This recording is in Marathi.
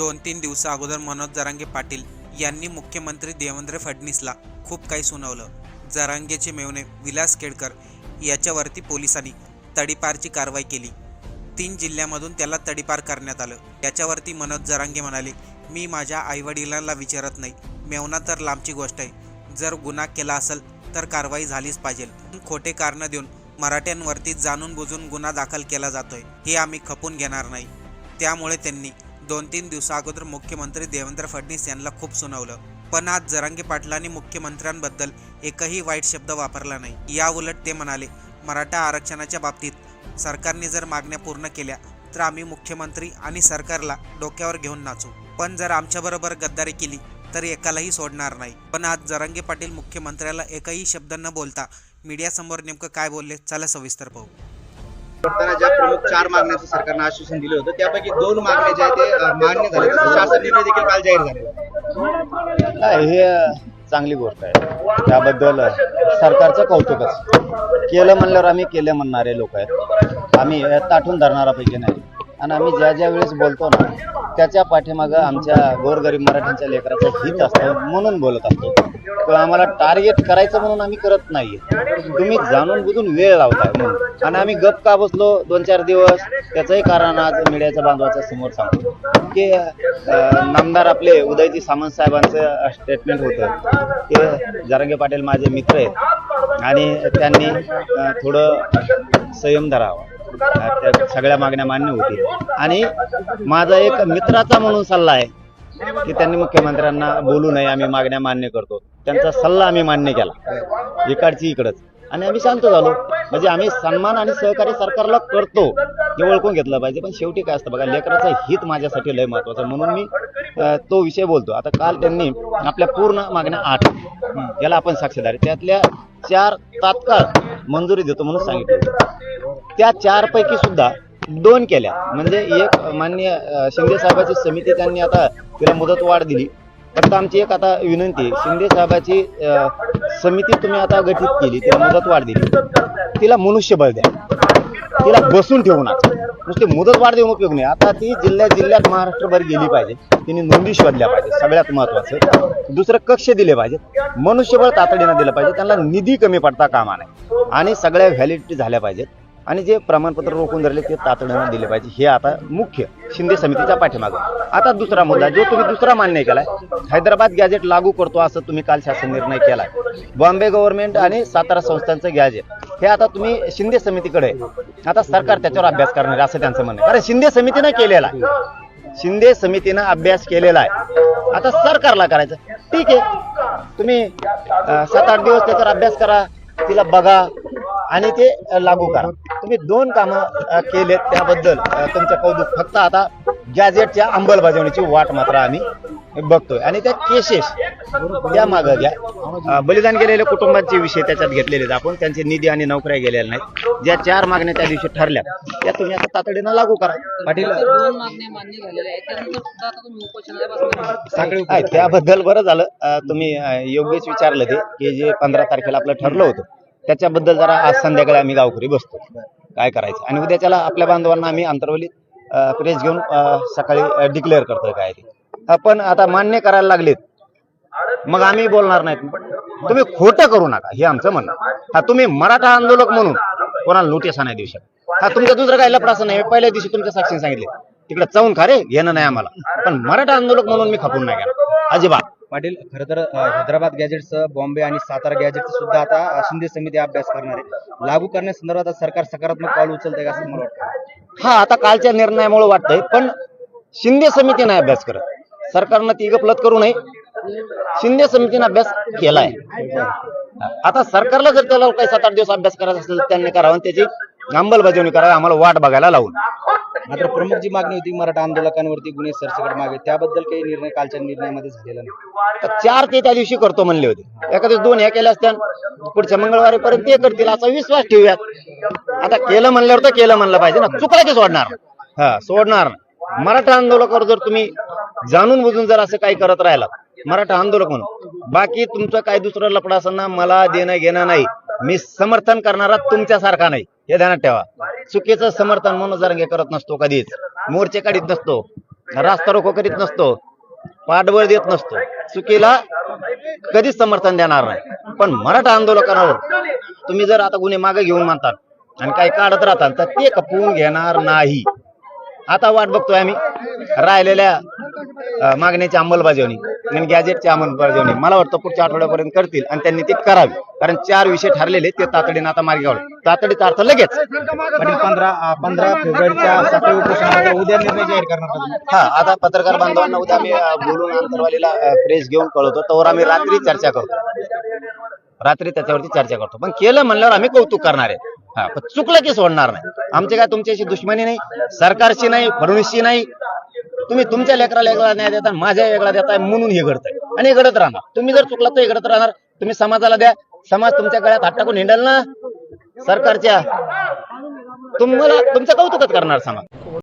दोन तीन दिवसा अगोदर मनोज जरांगे पाटील यांनी मुख्यमंत्री देवेंद्र फडणवीसला खूप काही सुनावलं. जरांगेचे मेवणे विलास केडकर याच्यावरती पोलिसांनी तडीपारची कारवाई केली. तीन जिल्ह्यामधून त्याला तडीपार करण्यात आलं. याच्यावरती मनोज जरांगे म्हणाले मी माझ्या आईवडिलांना विचारत नाही. मेवना तर लांबची गोष्ट आहे. जर गुन्हा केला असेल तर कारवाई झालीच पाहिजे. खोटे कारणं देऊन मराठ्यांवरती जाणून बुजून गुन्हा दाखल केला जातोय. हे आम्ही खपून घेणार नाही. त्यामुळे त्यांनी दोन तीन दिवसाअगोदर मुख्यमंत्री देवेंद्र फडणवीस यांना खूप सुनावलं. पण आज जरांगे पाटलांनी मुख्यमंत्र्यांबद्दल एकही वाईट शब्द वापरला नाही. या उलट ते म्हणाले मराठा आरक्षणाच्या बाबतीत सरकारने जर मागण्या पूर्ण केल्या तर आम्ही मुख्यमंत्री आणि सरकारला डोक्यावर घेऊन नाचू. पण जर आमच्याबरोबर गद्दारी केली तर एकालाही सोडणार नाही. पण आज जरांगे पाटील मुख्यमंत्र्याला एकही शब्द न बोलता मीडियासमोर नेमकं काय बोलले चला सविस्तर पाहू. ज्या चार मागण्याचं सरकारनं आश्वासन दिलं होतं. त्यापैकी दोन मागण्या ज्या आहेत ते मान्य झाले शासन निर्णय देखील काल जाहीर झाले हे चांगली गोष्ट आहे. त्याबद्दल सरकारचं कौतुकच केलं म्हणल्यावर आम्ही केलं म्हणणारे लोक आहेत. आम्ही ताठून धरणारापैकी नाही. आणि आम्ही ज्या ज्या वेळेस बोलतो ना त्याच्या पाठीमागं आमच्या गोरगरीब मराठ्यांच्या लेकराचं हित असतं म्हणून बोलत असतो. पण आम्हाला टार्गेट करायचं म्हणून आम्ही करत नाही तुम्ही जाणून बुजून वेळ लावताय म्हणून. आणि आम्ही गप का बसलो दोन चार दिवस त्याचंही कारण आज मीडियाच्या बांधवाच्या समोर सांगतो. की नामदार आपले उदयजी सामंत साहेबांचं स्टेटमेंट होतं. की जरांगे पाटील माझे मित्र आहेत. आणि त्यांनी थोडं संयम धरावा. त्या सगळ्या मागण्या मान्य होतील. आणि माझा एक मित्राचा म्हणून सल्ला आहे की त्यांनी मुख्यमंत्र्यांना बोलू नये आम्ही मागण्या मान्य करतो. त्यांचा सल्ला आम्ही मान्य केला. इकडची इकडच. आणि आम्ही शांत झालो. म्हणजे आम्ही सन्मान आणि सहकार्य सरकारला करतो. हे ओळखून घेतलं पाहिजे. पण शेवटी काय असतं बघा लेकराचं हित माझ्यासाठी लय महत्वाचं. म्हणून मी तो विषय बोलतो. आता काल त्यांनी आपल्या पूर्ण मागण्या आठ. याला आपण साक्षीदार त्यातल्या चार तात्काळ मंजुरी देतो म्हणून सांगितलं. त्या चारपैकी सुद्धा दोन केल्या. म्हणजे एक मान्य शिंदे साहेबाची समिती त्यांनी आता तिला मुदत वाढ दिली. फक्त आमची एक आता विनंती आहे. शिंदे साहेबाची समिती तुम्ही आता गठीत केली तिला मुदत वाढ दिली. तिला मनुष्यबळ द्या. तिला बसून ठेवू नका. नुसती मुदत वाढ देऊन उपयोग नाही. आता ती जिल्ह्या जिल्ह्यात महाराष्ट्रभर गेली पाहिजे. तिने नोंदी शोधल्या पाहिजे सगळ्यात महत्वाचं दुसरं कक्ष दिले पाहिजे मनुष्यबळ तातडीनं दिलं पाहिजे. त्यांना निधी कमी पडता कामा नये. आणि सगळ्या व्हॅलिडिटी झाल्या पाहिजेत. आणि जे प्रमाणपत्र रोखून धरले ते तातडीनं दिले पाहिजे. हे आता मुख्य शिंदे समितीच्या पाठीमाग. आता दुसरा मुद्दा जो तुम्ही दुसरा मान्य केलाय हैदराबाद गॅजेट लागू करतो असं तुम्ही काल शासन निर्णय केलाय. बॉम्बे गव्हर्नमेंट आणि सातारा संस्थांचं गॅजेट हे आता तुम्ही शिंदे समितीकडे आहे. आता सरकार त्याच्यावर अभ्यास करणार आहे, असं त्यांचं म्हणणं कारण शिंदे समितीनं केलेला आहे. शिंदे समितीनं अभ्यास केलेला आहे. आता सरकारला करायचं. ठीक आहे. तुम्ही सात आठ दिवस त्याच्यावर अभ्यास करा तिला बघा. आणि ते लागू करा. तुम्ही दोन कामं केलेत त्याबद्दल तुमचं कौतुक. फक्त आता गॅजेटच्या अंमलबजावणीची वाट मात्र आम्ही बघतोय. आणि त्या केसेस त्या मागं घ्या. बलिदान गेलेल्या कुटुंबांचे विषय त्याच्यात घेतलेले आहेत आपण. त्यांचे निधी आणि नोकऱ्या गेलेल्या नाहीत. ज्या चार मागण्या त्या दिवशी ठरल्या त्या तुम्ही आता तातडीनं लागू करा. पाटील त्याबद्दल बरं झालं. तुम्ही योग्यच विचारलं ते की जे पंधरा तारखेला आपलं ठरलं होतं. त्याच्याबद्दल जरा आज संध्याकाळी आम्ही गावकरी बसतो. काय करायचं? आणि उद्याच्याला आपल्या बांधवांना आम्ही अंतरवलीत प्रेस घेऊन सकाळी डिक्लेअर करतोय काय ते. पण आता मान्य करायला लागलेत. मग आम्ही बोलणार नाहीत. तुम्ही खोटं करू नका. हे आमचं म्हणणं. हा तुम्ही मराठा आंदोलक म्हणून कोणाला नोटीस नाही देऊ शकत. हा तुमचा दुसरं काही लफडाचं नाही. पहिल्या दिवशी तुमच्या साक्षीने सांगितले. तिकडे चावून खा रे घेणं नाही आम्हाला. पण मराठा आंदोलक म्हणून मी खपून नाही गेला. अजिबात. पाटील खरं तर हैदराबाद गॅजेटचं बॉम्बे आणि सातारा गॅजेटचं सुद्धा आता शिंदे समिती अभ्यास करणार आहे. लागू करण्यासंदर्भात सरकार सकारात्मक पाऊल उचलतंय का असं मला वाटतं? हा आता कालच्या निर्णयामुळे वाटतंय पण शिंदे समिती नाही अभ्यास करत. सरकारनं ती गपलत करू नये. शिंदे समितीने अभ्यास केलाय. आता सरकारला जर त्याला काही सात आठ दिवस अभ्यास करायचा असेल तर त्यांनी करावं त्याची अंमलबजावणी करावी आम्हाला वाट बघायला लावून. मात्र प्रमुख जी मागणी होती मराठा आंदोलकांवरती गुन्हे सरसकट मागे. त्याबद्दल काही निर्णय कालच्या निर्णयामध्ये झालेला नाही. तर चार ते त्या दिवशी करतो म्हणले होते. दिवस दोन ह्या केल्या असत्या. पुढच्या मंगळवारी पर्यंत ते करतील असा विश्वास ठेवूयात. आता केलं म्हणल्यावर तर केलं म्हणलं पाहिजे ना. चुकला की सोडणार. हा सोडणार. मराठा आंदोलकावर जर तुम्ही जाणून बुजून जर असं काही करत राहिला मराठा आंदोलक म्हणून बाकी तुमचं काही दुसरं लपडा असताना मला देणं घेणं नाही. मी समर्थन करणारा तुमच्यासारखा नाही. हे ध्यानात ठेवा. चुकीचं समर्थन मनोज जरांगे करत नसतो कधीच. मोर्चे काढीत नसतो. रास्ता रोको करीत नसतो. पाठबळ देत नसतो. चुकीला कधीच समर्थन देणार नाही. पण मराठा आंदोलकांवर तुम्ही जर आता गुन्हे मागे घेऊन मानतात आणि काही काढत राहतात तर ते खपवून घेणार नाही. आता वाट बघतोय आम्ही. राहिलेल्या मागण्याची मागण्याची अंमलबजावणी. आणि गॅजेटची अंमलबजावणी मला वाटतं पुढच्या आठवड्यापर्यंत करतील आणि त्यांनी ते करावी. कारण चार विषय ठरलेले ते तातडीने आता मार्गी काढले तातडीचा अर्थ लगेच. पाटील पंधरा पंधरा फेब्रुवारीच्या साखळी उद्या निर्णय जाहीर करणार? हा आता पत्रकार बांधवांना उद्या आम्ही बोलून अंतरवालीला प्रेस घेऊन कळवतो. तर आम्ही रात्री चर्चा करतो. रात्री त्याच्यावरती चर्चा करतो. पण केलं म्हणल्यावर आम्ही कौतुक करणार आहे. हा पण चुकलं की सोडणार नाही. आमची काय तुमच्याशी दुश्मनी नाही सरकारची नाही फडणवीसची नाही तुम्ही तुमच्या लेकराला वेगळा न्याय देता माझ्या वेगळा देताय म्हणून हे घडतंय. आणि हे घडत राहणार. तुम्ही जर चुकला तर हे घडत राहणार. तुम्ही समाजाला द्या. समाज तुमच्या गळ्यात हात टाकून हिंडल ना. सरकारच्या. तुम्हाला तुमचं कौतुकच करणार समाज.